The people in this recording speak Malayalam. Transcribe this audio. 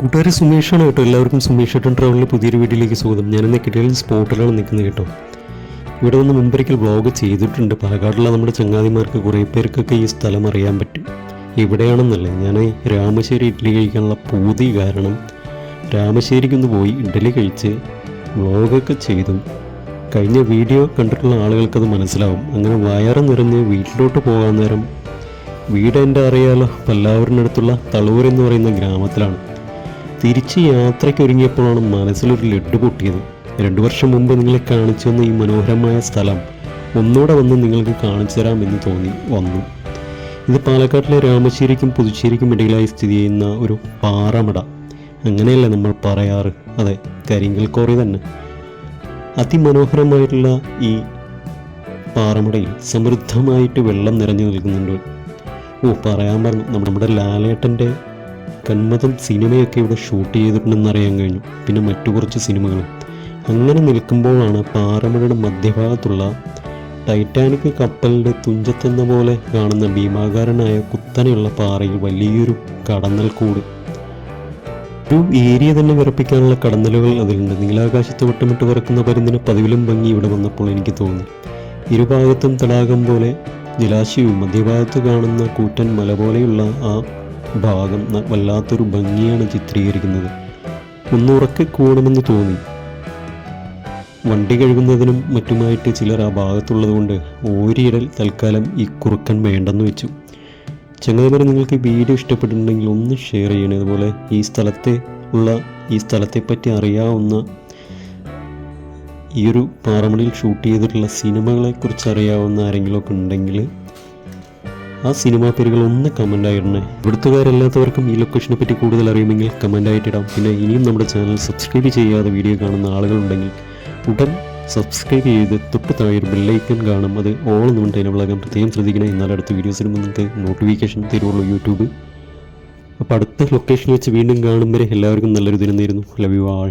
കൂട്ടുകാരി സുമേഷാണ് കേട്ടോ. എല്ലാവർക്കും സുമേഷ് ഏട്ടൻ ട്രാവലിന്റെ പുതിയൊരു വീട്ടിലേക്ക് സ്വാഗതം. ഞാൻ കിട്ടിയാലും സ്പോട്ടിലാണ് നിൽക്കുന്നത് കേട്ടോ. ഇവിടെ വന്ന് മുമ്പൊരിക്കൽ വ്ളോഗ് ചെയ്തിട്ടുണ്ട്. പാലക്കാടുള്ള നമ്മുടെ ചങ്ങാതിമാർക്ക് കുറേ പേർക്കൊക്കെ ഈ സ്ഥലം അറിയാൻ പറ്റും. ഇവിടെയാണെന്നല്ലേ. ഞാൻ രാമശ്ശേരി ഇഡ്ഡലി കഴിക്കാനുള്ള പൂതി കാരണം രാമശ്ശേരിക്കൊന്ന് പോയി ഇഡ്ഡലി കഴിച്ച് വ്ളോഗൊക്കെ ചെയ്തു കഴിഞ്ഞ വീഡിയോ കണ്ടിട്ടുള്ള ആളുകൾക്കത് മനസ്സിലാവും. അങ്ങനെ വയറ് നിറഞ്ഞ് വീട്ടിലോട്ട് പോകാൻ നേരം വീട് എന്റെ അറിയാലോ. പല്ലാവൂരിനടുത്തുള്ള തളൂർ എന്ന് പറയുന്ന ഗ്രാമത്തിലാണ്. തിരിച്ച് യാത്രയ്ക്ക് ഒരുങ്ങിയപ്പോഴാണ് മനസ്സിലൊരു ലഡ്ഡു പൊട്ടിയത്. രണ്ടു വർഷം മുമ്പ് നിങ്ങളെ കാണിച്ചു തന്ന ഈ മനോഹരമായ സ്ഥലം ഒന്നുകൂടെ വന്ന് നിങ്ങൾക്ക് കാണിച്ചു തരാമെന്ന് തോന്നി വന്നു. ഇത് പാലക്കാട്ടിലെ രാമശ്ശേരിക്കും പുതുച്ചേരിക്കും ഇടയിലായി സ്ഥിതി ചെയ്യുന്ന ഒരു പാറമട. അങ്ങനെയല്ല നമ്മൾ പറയാറ്? അതെ കരിങ്കൽ കോറി തന്നെ. അതിമനോഹരമായിട്ടുള്ള ഈ പാറമടയിൽ സമൃദ്ധമായിട്ട് വെള്ളം നിറഞ്ഞു നിൽക്കുന്നുണ്ട്. ഓ പറയാൻ പറഞ്ഞു നമ്മുടെ ലാലേട്ടന്റെ കന്മതം സിനിമയൊക്കെ ഇവിടെ ഷൂട്ട് ചെയ്തിട്ടുണ്ടെന്ന് അറിയാൻ കഴിഞ്ഞു. പിന്നെ മറ്റു കുറച്ച് സിനിമകളും. അങ്ങനെ നിൽക്കുമ്പോഴാണ് പാറമഴയുടെ മധ്യഭാഗത്തുള്ള ടൈറ്റാനിക് കപ്പലിന്റെ തുഞ്ചത്തെന്ന പോലെ കാണുന്ന ഭീമാകാരനായ കുത്തനെയുള്ള പാറയിൽ വലിയൊരു കടന്നൽ കൂട്. ഒരു ഏരിയ തന്നെ വിറപ്പിക്കാനുള്ള കടന്നലുകൾ അതിലുണ്ട്. നീലാകാശത്ത് വട്ടമിട്ട് പറക്കുന്ന പരുന്നിന് പതിവിലും ഭംഗി ഇവിടെ വന്നപ്പോൾ എനിക്ക് തോന്നി. ഇരുഭാഗത്തും തടാകം പോലെ ജലാശയവും മധ്യഭാഗത്ത് കാണുന്ന കൂറ്റൻ മല പോലെയുള്ള ആ ഭാഗം വല്ലാത്തൊരു ഭംഗിയാണ് ചിത്രീകരിക്കുന്നത്. ഒന്നുറക്കെ കൂടണമെന്ന് തോന്നി. വണ്ടി കഴുകുന്നതിനും മറ്റുമായിട്ട് ചിലർ ആ ഭാഗത്തുള്ളത് കൊണ്ട് ഓരിയിടൽ തൽക്കാലം ഈ കുറുക്കൻ വേണ്ടെന്ന് വെച്ചു. ചങ്ങാതിമാരെ നിങ്ങൾക്ക് വീഡിയോ ഇഷ്ടപ്പെട്ടിട്ടുണ്ടെങ്കിൽ ഒന്ന് ഷെയർ ചെയ്യണേ. അതുപോലെ ഈ സ്ഥലത്തെ ഉള്ള ഈ സ്ഥലത്തെപ്പറ്റി അറിയാവുന്ന ഈ ഒരു പാറമണിയിൽ ഷൂട്ട് ചെയ്തിട്ടുള്ള സിനിമകളെക്കുറിച്ച് അറിയാവുന്ന ആരെങ്കിലുമൊക്കെ ഉണ്ടെങ്കിൽ ആ സിനിമാ പേരുകൾ ഒന്ന് കമന്റ് ആയിടണേ. ഇവിടുത്തുകാരല്ലാത്തവർക്കും ഈ ലൊക്കേഷനെ പറ്റി കൂടുതൽ അറിയുമെങ്കിൽ കമന്റ് ആയിട്ടിടാം പിന്നെ ഇനിയും നമ്മുടെ ചാനൽ സബ്സ്ക്രൈബ് ചെയ്യാതെ വീഡിയോ കാണുന്ന ആളുകളുണ്ടെങ്കിൽ ഉടൻ സബ്സ്ക്രൈബ് ചെയ്ത് തൊട്ട് താഴെ ഒരു ബെല്ലൈക്കൺ കാണും. അത് ഓൾ എന്നുകൊണ്ട് അതിനുള്ളകാൻ പ്രത്യേകം ശ്രദ്ധിക്കണം. എന്നാൽ അടുത്ത വീഡിയോസിന് നിങ്ങൾക്ക് നോട്ടിഫിക്കേഷൻ തരുള്ളൂ യൂട്യൂബ്. അപ്പോൾ അടുത്ത ലൊക്കേഷൻ വെച്ച് വീണ്ടും കാണും വരെ എല്ലാവർക്കും നല്ലൊരു ദിനം നേരുന്നു. Love you all